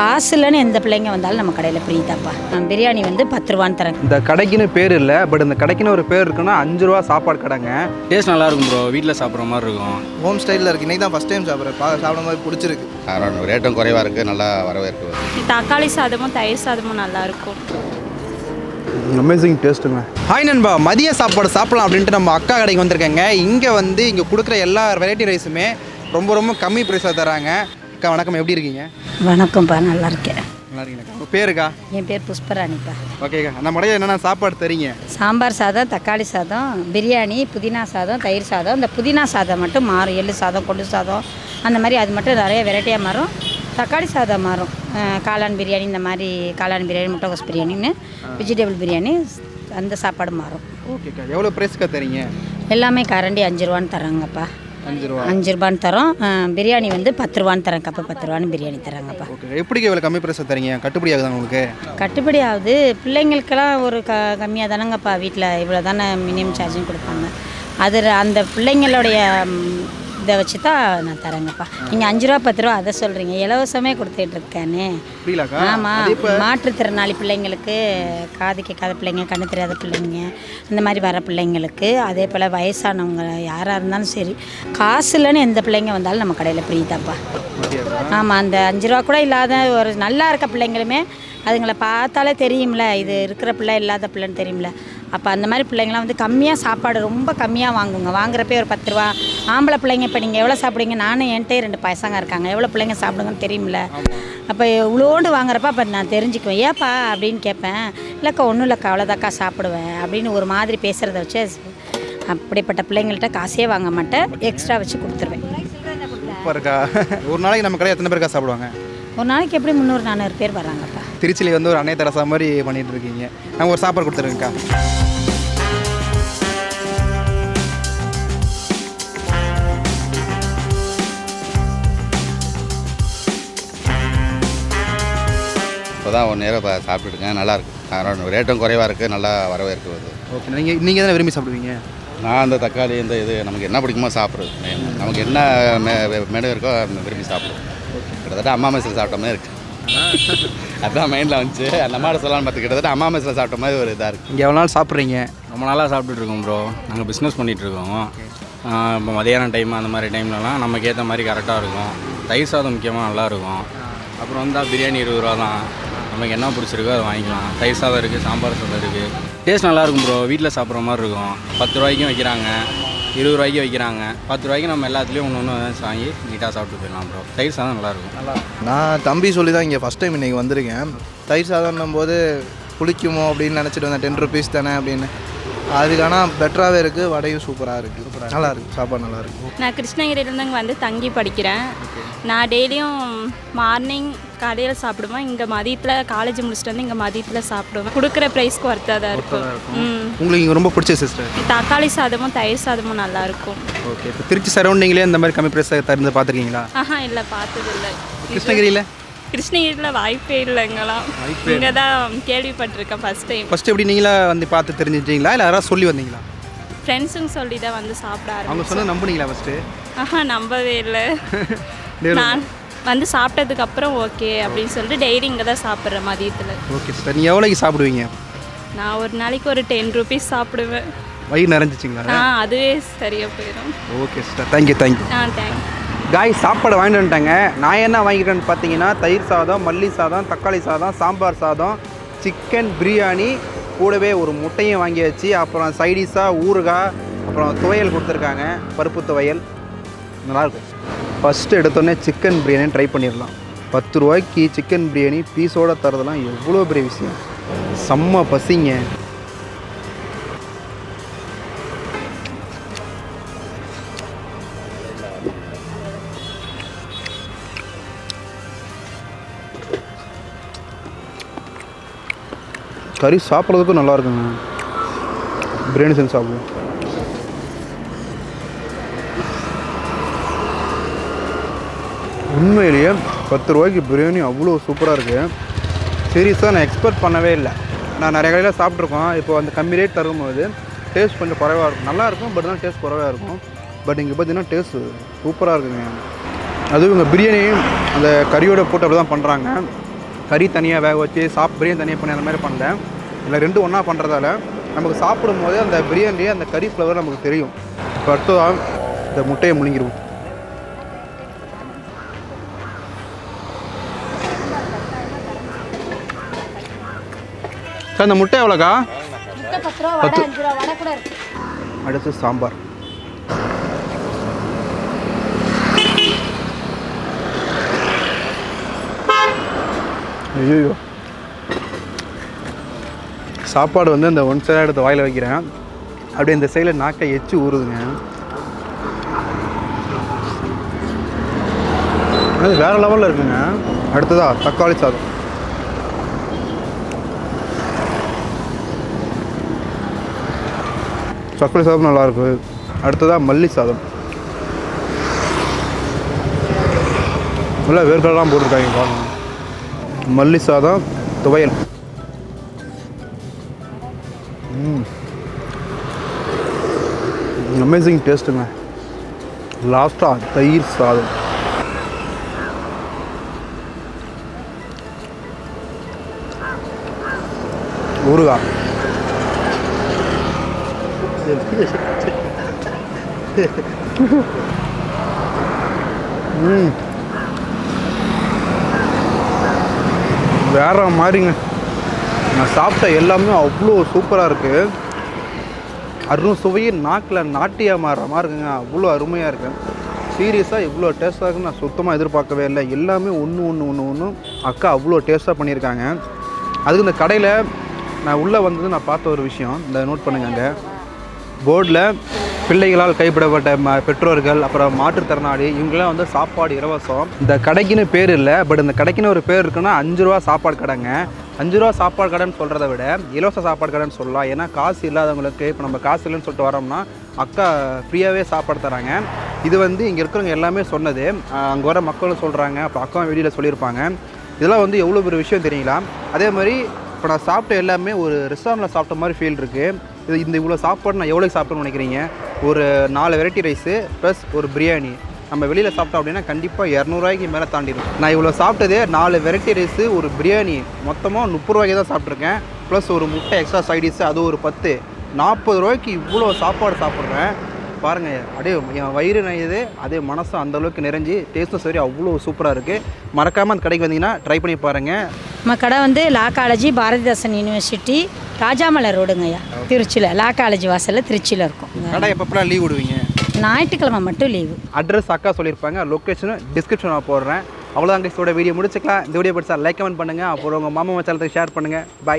காசு இல்லைன்னு எந்த பிள்ளைங்க வந்தாலும் நம்ம கடையில் ஃப்ரீதாப்பா பிரியாணி வந்து பத்து ரூபான்னு தரேன். இந்த கடைக்குன்னு பேர் இல்லை பட் இந்த கடைக்குன்னு ஒரு பேர் இருக்குன்னா அஞ்சு ரூபா சாப்பாடு கடைங்க. டேஸ்ட் நல்லா இருக்கும் ப்ரோ வீட்டில் சாப்பிட்ற மாதிரி இருக்கும். ஹோம் ஸ்டைலில் இருக்குது இன்றைக்கி தான் ஃபஸ்ட் டைம் சாப்பிட்றேன். பா சாப்பிடும் போது பிடிச்சிருக்கு. காரணம் ரேட்டும் குறைவாக இருக்குது நல்லா வரவேற்பு தக்காளி சாதமும் தயிர் சாதமும் நல்லா இருக்கும் அமேசிங் டேஸ்ட்டுங்க ஹாய் நண்பா. மதிய சாப்பாடு சாப்பிடலாம் அப்படின்ட்டு நம்ம அக்கா கடைக்கு வந்திருக்கேங்க. இங்கே வந்து இங்கே கொடுக்குற எல்லா வெரைட்டி ரைஸுமே ரொம்ப ரொம்ப கம்மி ப்ரைஸாக தராங்க. அக்கா வணக்கம். எப்படி இருக்கீங்க? வணக்கம்ப்பா நல்லா இருக்கேன். நல்லா இருக்கீங்களா உங்கள் பேருக்கா? என் பேர் புஷ்பராணிப்பா. ஓகேக்கா. நம்ம கடையில் என்னென்ன சாப்பாடு தரீங்க? சாம்பார் சாதம் தக்காளி சாதம் பிரியாணி புதினா சாதம் தயிர் சாதம். இந்த புதினா சாதம் மட்டும் மாறும். எள்ளு சாதம் கொள்ளு சாதம் அந்த மாதிரி அது மட்டும் நிறைய வெரைட்டியாக மாறும். தக்காளி சாதம் மாறும். காளான் பிரியாணி இந்த மாதிரி காளான் பிரியாணி முட்டைகோஸ் பிரியாணின்னு வெஜிடபிள் பிரியாணி அந்த சாப்பாடு மாறும். ஓகேக்கா. எவ்வளோ ப்ரைஸ்க்கா தரீங்க? எல்லாமே கரண்டி அஞ்சு ரூபான்னு தராங்கப்பா அஞ்சு ரூபா. அஞ்சு ரூபான்னு தரோம். பிரியாணி வந்து பத்து ரூபான்னு தரேன். கப்பு பத்து ரூபான்னு பிரியாணி தராங்கப்பா ஓகே. எப்படிக்கா இவ்வளோ கம்மி ப்ரைஸாக தரீங்க? கட்டுப்படி ஆகுதா உங்களுக்கு? கட்டுப்படி ஆகுது. பிள்ளைங்களுக்கெல்லாம் ஒரு க கம்மியாக தானேங்கப்பா வீட்டில் இவ்வளோ தானே மினிமம் சார்ஜும் கொடுப்பாங்க. அது அந்த பிள்ளைங்களுடைய இதை வச்சு தான் நான் தரேங்கப்பா. நீங்கள் அஞ்சு ரூபா பத்து ரூபா அதை சொல்கிறீங்க இலவசமே புரியலக்கா ஆமாம் மாற்றுத்திறனாளி பிள்ளைங்களுக்கு காது கேட்காத பிள்ளைங்க கண்ணு தெரியாத பிள்ளைங்க இந்த மாதிரி வர பிள்ளைங்களுக்கு அதே போல் வயசானவங்க யாராக இருந்தாலும் சரி காசு இல்லைன்னு எந்த பிள்ளைங்க வந்தாலும் நம்ம கடையில் ஃப்ரீதாப்பா ஆமாம் அந்த அஞ்சு ரூபா கூட இல்லாத ஒரு நல்லா இருக்க பிள்ளைங்களுமே அதுங்களை பார்த்தாலே தெரியும்ல. இது இருக்கிற பிள்ளை இல்லாத பிள்ளைன்னு தெரியும்ல. அப்போ அந்த மாதிரி பிள்ளைங்களாம் வந்து கம்மியாக சாப்பாடு ரொம்ப கம்மியாக வாங்குங்க. வாங்குறப்பே ஒரு பத்து ரூபா. ஆம்பளை பிள்ளைங்க இப்போ நீங்கள் எவ்வளோ சாப்பிடுவீங்க? நானும் என்கிட்டே ரெண்டு பசங்க இருக்காங்க. எவ்வளோ பிள்ளைங்க சாப்பிடுங்கன்னு தெரியும்ல. அப்போ இவ்வளோண்டு வாங்குறப்ப அப்போ நான் தெரிஞ்சுக்குவேன். ஏப்பா? அப்படின்னு கேட்பேன். இல்லைக்கா ஒன்றும் இல்லைக்கா. அவ்வளோதாக்கா சாப்பிடுவேன். அப்படின்னு ஒரு மாதிரி பேசுகிறத வச்சு அப்படிப்பட்ட பிள்ளைங்கள்ட்ட காசே வாங்க மாட்டேன். எக்ஸ்ட்ரா வச்சு கொடுத்துருவேன். சூப்பர்க்கா. ஒரு நாளைக்கு நம்ம கடை எத்தனை பேருக்கா சாப்பிடுவாங்க? ஒரு நாளைக்கு எப்படி முந்நூறு நானூறு பேர் வராங்கப்பா திருச்சியில் வந்து ஒரு அன்னை தரசா மாதிரி பண்ணிட்டு இருக்கீங்க. நாங்கள் ஒரு சாப்பாடு கொடுத்துருங்கக்கா இப்போ தான் ஒன் நேரம் இப்போ சாப்பிட்டுருக்கேன் நல்லாயிருக்கு. ரேட்டும் குறைவாக இருக்குது நல்லா வரவேற்பு வருது. ஓகே. நீங்கள் நீங்கள் தானே விரும்பி சாப்பிடுவீங்க? நான் அந்த தக்காளி இந்த இது நமக்கு என்ன பிடிக்குமோ சாப்பிட்றது. நமக்கு என்ன மெ- மெனு இருக்கோ விரும்பி சாப்பிடுவோம். கிட்டத்தட்ட அம்மா மெஸ்ஸில் சாப்பிட்ட மாதிரி இருக்குது அதான் மைண்டில் வந்துச்சு. அந்த மாதிரி சொல்லலாம்னு பார்த்து கிட்டத்தட்ட அம்மா மெஸ்ஸில் சாப்பிட்ட மாதிரி ஒரு இதாக இருக்குது இங்கே எவ்வளோ நாள் சாப்பிட்றீங்க? ரொம்ப நாளாக சாப்பிட்டுட்டு இருக்கோம் ப்ரோ நாங்கள் பிஸ்னஸ் பண்ணிகிட்ருக்கோம் இப்போ மதியானம் டைம் அந்த மாதிரி டைம்லலாம் நமக்கு ஏற்ற மாதிரி கரெக்டாக இருக்கும். தயிர் சாதம் முக்கியமாக நல்லா இருக்கும். அப்புறம் வந்தால் பிரியாணி இருபது ரூபா தான் நமக்கு என்ன பிடிச்சிருக்கோ அதை வாங்கிக்கலாம். தயிர் சாதம் இருக்குது சாம்பார் சாதம் இருக்குது டேஸ்ட் நல்லா இருக்கும் ப்ரோ வீட்டில் சாப்பிட்ற மாதிரி இருக்கும். பத்து ரூபாய்க்கும் வைக்கிறாங்க. இருபது ரூபாய்க்கு வைக்கிறாங்க. பத்து ரூபாய்க்கு நம்ம எல்லாத்துலேயும் ஒன்று ஒன்று வாங்கி நீட்டாக சாப்பிட்டு போயிடலாம் ப்ரோ தயிர் சாதம் நல்லாயிருக்கும். நான் தம்பி சொல்லி தான் இங்கே ஃபஸ்ட் டைம் இன்றைக்கி வந்திருக்கேன். தயிர் சாதம்னும் போது புளிக்குமோ அப்படின்னு நினச்சிட்டு வந்தேன். டென் ருபீஸ் தானே அப்படின்னு. அதுக்கான பெட்டராகவே இருக்குது வடையும் சூப்பராக இருக்குது நல்லா இருக்குது சாப்பாடு நல்லா இருக்குது நான் கிருஷ்ணகிரியிலேருந்து இங்கே வந்து தங்கி படிக்கிறேன். நான் டெய்லியும் மார்னிங் காலையில் சாப்பிடுவேன். இங்கே மதியத்தில் காலேஜ் முடிச்சுட்டு வந்து இங்கே மதியத்தில் சாப்பிடுவேன். கொடுக்குற ப்ரைஸ்க்கு ஒர்த்தாக தான் இருக்கும். உங்களுக்கு இங்கே ரொம்ப பிடிச்ச சிஸ்டர் தக்காளி சாதமும் தயிர் சாதமும் நல்லா இருக்கும். ஓகே இப்போ திருச்சி சரௌண்டிங்லேயே இந்த மாதிரி கம்மி ப்ரைஸாக தருந்து பார்த்துருக்கீங்களா? ஆஹா இல்லை பார்த்ததில்ல. கிருஷ்ணகிரியில்? கிருஷ்ணகிரியில் வாய்ப்பே இல்லைங்களாம் இங்கே தான் கேள்விப்பட்டிருக்கேன் ஃபஸ்ட் டைம் ஃபஸ்ட்டு எப்படி நீங்களா வந்து பார்த்து தெரிஞ்சுட்டீங்களா இல்லை யாராவது சொல்லி வந்தீங்களா? ஃப்ரெண்ட்ஸுங்க சொல்லி தான் வந்து சாப்பிட அவங்க சொன்னது நம்புனீங்களா ஃபஸ்ட்டு ஆஹா நம்பவே இல்லை. நான் வந்து சாப்பிட்டதுக்கு அப்புறம் ஓகே அப்படின்னு சொல்லிட்டு டெய்லி இங்கே தான் சாப்பிட்றேன் மதியத்தில். ஓகே சிஸ்டர் நீங்கள் எவ்வளோக்கு சாப்பிடுவீங்க? நான் ஒரு நாளைக்கு ஒரு டென் ருபீஸ் சாப்பிடுவேன். வயிறு நிறைஞ்சிச்சிங்களா ஆ அதுவே சரியாக போயிடும் okay sister thank you thank you ah thanks காய் சாப்பாடு வாங்கிட்டு வந்துட்டாங்க. நான் என்ன வாங்கிக்கிறேன்னு பார்த்தீங்கன்னா தயிர் சாதம் மல்லி சாதம் தக்காளி சாதம் சாம்பார் சாதம் சிக்கன் பிரியாணி கூடவே ஒரு முட்டையும் வாங்கியாச்சு. அப்புறம் சைடிஷாக ஊறுகாய் அப்புறம் துவையல் கொடுத்துருக்காங்க. பருப்பு துவையல். நல்லாயிருக்கும் ஃபஸ்ட்டு எடுத்தோடனே சிக்கன் பிரியாணி ட்ரை பண்ணிடலாம். பத்து ரூபாய்க்கு சிக்கன் பிரியாணி பீஸோட தரதெல்லாம் எவ்வளோ பெரிய விஷயம்? செம்ம பசிங்க. கறி சாப்பிட்றதுக்கும் நல்லா இருக்குங்க. பிரியாணி செஞ்சு சாப்பிடுவோம். உண்மையிலேயே பத்து ரூபாய்க்கு பிரியாணி அவ்வளோ சூப்பராக இருக்குது சீரியஸாக நான் எக்ஸ்பெக்ட் பண்ணவே இல்லை. நான் நிறைய கடையில் சாப்பிட்ருக்கோம். இப்போ அந்த கம்மி ரேட் தரும்போது டேஸ்ட் கொஞ்சம் குறைவாக இருக்கும். நல்லா இருக்கும் பட் தான் டேஸ்ட் குறைவாக இருக்கும். பட் இங்கே பார்த்தீங்கன்னா டேஸ்ட் சூப்பராக இருக்குங்க அதுவும் இங்கே பிரியாணி அந்த கறியோட போட்டு அப்படி தான் பண்ணுறாங்க கறி தனியாக வேக வச்சு சாப் பிரியாணி தனியாக பண்ணி அந்த மாதிரி பண்ணேன் இல்லை ரெண்டும் ஒன்றா பண்ணுறதால நமக்கு சாப்பிடும்போது அந்த பிரியாணிலேயே அந்த கறி ஃப்ளவர் நமக்கு தெரியும். இப்போ அடுத்ததாக இந்த முட்டையை முழுங்கிடுவோம். சார் இந்த முட்டை எவ்வளோக்கா? முட்டை பத்து அடுத்து சாம்பார். ஐயோ சாப்பாடு வந்து அந்த ஒன் சைடாக எடுத்து வாயில் வைக்கிறேன். அப்படியே இந்த சைடில் நாக்கை எச்சு ஊறுதுங்க. அது வேற லெவலில் இருக்குங்க. அடுத்ததா தக்காளி சாதம். தக்காளி சாதம் நல்லாயிருக்கு அடுத்ததாக மல்லி சாதம். நல்லா வேர்க்கடலாம் போட்டிருக்காங்க பாருங்க. மல்லி சாதம் துவையல். அமேசிங் டேஸ்ட்டுங்க லாஸ்ட்டாக தயிர் சாதம். ஊறுகாய். ம். வேற மாதிரிங்க. நான் சாப்பிட்ட எல்லாமே அவ்வளோ சூப்பராக இருக்குது அருண் சுவையே நாக்கில் நாட்டியாக மாறுற மாதிரி இருக்குங்க. அவ்வளோ அருமையாக இருக்கு. சீரியஸாக இவ்வளோ டேஸ்ட்டாக இருக்குன்னு நான் சுத்தமாக எதிர்பார்க்கவே இல்லை. எல்லாமே ஒன்று ஒன்று ஒன்று ஒன்று அக்கா அவ்வளோ டேஸ்ட்டாக பண்ணியிருக்காங்க. அதுக்கு இந்த கடையில் நான் உள்ளே வந்தது நான் பார்த்த ஒரு விஷயம். இந்த நோட் பண்ணுங்க அங்கே. போர்டில் பிள்ளைகளால் கைப்படப்பட்ட ம பெற்றோர்கள் அப்புறம் மாற்றுத்திறனாளி இவங்கெல்லாம் வந்து சாப்பாடு இலவசம். இந்த கடைக்குன்னு பேர் இல்லை பட் இந்த கடைக்குன்னு ஒரு பேர் இருக்குன்னா அஞ்சு ரூபா சாப்பாடு கடைங்க. அஞ்சு ரூபா சாப்பாடு கடைன்னு சொல்கிறத விட இலவச சாப்பாடு கடைன்னு சொல்லலாம். ஏன்னா காசு இல்லாதவங்களுக்கு இப்போ நம்ம காசு இல்லைன்னு சொல்லிட்டு வரோம்னா அக்கா ஃப்ரீயாகவே சாப்பாடு தராங்க. இது வந்து இங்கே இருக்கிறவங்க எல்லாமே சொன்னது. அங்கே வர மக்களும் சொல்கிறாங்க அப்போ அக்கா வெளியில் சொல்லியிருப்பாங்க. இதெல்லாம் வந்து எவ்வளோ பெரிய விஷயம் தெரியுங்களா? அதே மாதிரி இப்போ நான் சாப்பிட்ட எல்லாமே ஒரு ரெஸ்டாரண்ட்டில் சாப்பிட்ட மாதிரி ஃபீல் இருக்குது இது இந்த இவ்வளோ சாப்பாடு நான் எவ்வளோ சாப்பிட்றேன்னு நினைக்கிறீங்க? ஒரு நாலு வெரைட்டி ரைஸு ப்ளஸ் ஒரு பிரியாணி நம்ம வெளியில் சாப்பிட்டோம் அப்படின்னா கண்டிப்பாக இரநூறுவாய்க்கு மேலே தாண்டிடும். நான் இவ்வளோ சாப்பிட்டதே நாலு வெரைட்டி ரைஸு ஒரு பிரியாணி மொத்தமாக முப்பது ரூபாய்க்கு தான் சாப்பிட்ருக்கேன் ப்ளஸ் ஒரு முட்டை எக்ஸ்ட்ரா சைடிஸு அது ஒரு பத்து. நாற்பது ரூபாய்க்கு இவ்வளோ சாப்பாடு சாப்பிட்றேன். பாருங்கள் அப்படியே என் வயிறு நெய்யுது அதே மனசும் அந்த அளவுக்கு நிறைஞ்சு டேஸ்ட்டும் சரி அவ்வளோ சூப்பராக இருக்குது மறக்காமல் அந்த கடைக்கு வந்தீங்கன்னா ட்ரை பண்ணி பாருங்கள் நம்ம கடை வந்து லா காலேஜி பாரதிதாசன் யூனிவர்சிட்டி ராஜாமலை ரோடுங்கய்யா திருச்சியில் லா காலேஜ் வாசலில் திருச்சியில் இருக்கும். கடை எப்பப்பெல்லாம் லீவ் விடுவீங்க? ஞாயிற்றுக்கிழமை மட்டும் லீவு அட்ரஸ் அக்கா சொல்லியிருப்பாங்க லொக்கேஷனும் டிஸ்கிரிப்ஷனில் போடுறேன். அவ்வளோதான் இதோட வீடியோ முடிச்சுக்கலாம். இந்த வீடியோ பிடிச்சா லைக் கமெண்ட் பண்ணுங்கள் அப்புறம் உங்கள் மாமா மச்சாலத்தை ஷேர் பண்ணுங்கள் பை